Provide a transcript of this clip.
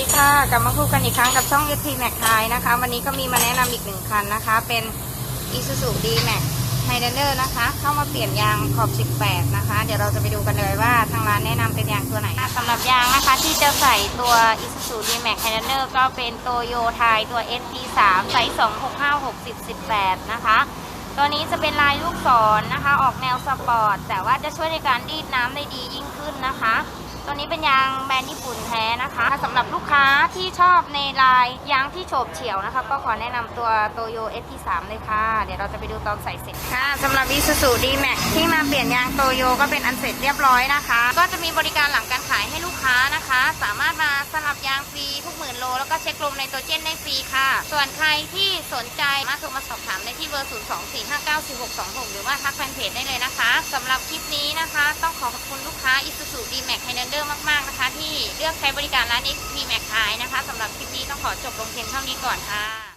สวัสดีค่ะกลับมาพบกันอีกครั้งกับช่อง ST Max ไทยนะคะ วันนี้ก็มีมาแนะนำอีกหนึ่งคันนะคะ เป็น Isuzu D-Max Highlander นะคะ เข้ามาเปลี่ยนยางขอบ 18 นะคะ เดี๋ยวเราจะไปดูกันเลยว่าทางร้านแนะนำเป็นยางตัวไหนสำหรับยางนะคะที่จะใส่ตัว Isuzu D-Max Highlander ก็เป็นโตโยไทยตัว ST3 ไซส์265 60 18 นะคะ ตัวนี้จะเป็นลายลูกศรนะคะ ออกแนวสปอร์ต แต่ว่าจะช่วยในการรีดน้ำได้ดียิ่งขึ้นนะคะ ตัวนี้เป็นยางแบรนด์ญี่ปุ่นแท้นะคะสำหรับลูก ที่ชอบในลายยางที่โฉบเฉี่ยวนะคะ ก็ขอแนะนำตัวโตโย ST3 เลยค่ะ เดี๋ยวเราจะไปดูตอนใส่เสร็จค่ะสำหรับ Isuzu D-Max ที่มาเปลี่ยนยางโตโยก็เป็นอันเสร็จเรียบร้อยนะคะ ก็จะมีบริการหลังการขายให้ลูกค้านะคะ สามารถมาสลับยางฟรีทุกหมื่นโล แล้วก็เช็คลมในตัวเจนได้ฟรีค่ะ ส่วนใครที่สนใจมาโทรมาสอบถามได้ที่เบอร์ 024594626 หรือว่าทักแฟนเพจได้เลยนะคะสำหรับคลิปนี้นะคะ ต้องขอ คุณลูกค้า Isuzu D-Max Highlander มากๆนะคะ ที่เลือกใช้บริการร้าน XP Max ขายนะคะสำหรับคลิปนี้ต้องขอจบลงเพียงเท่านี้ก่อนค่ะ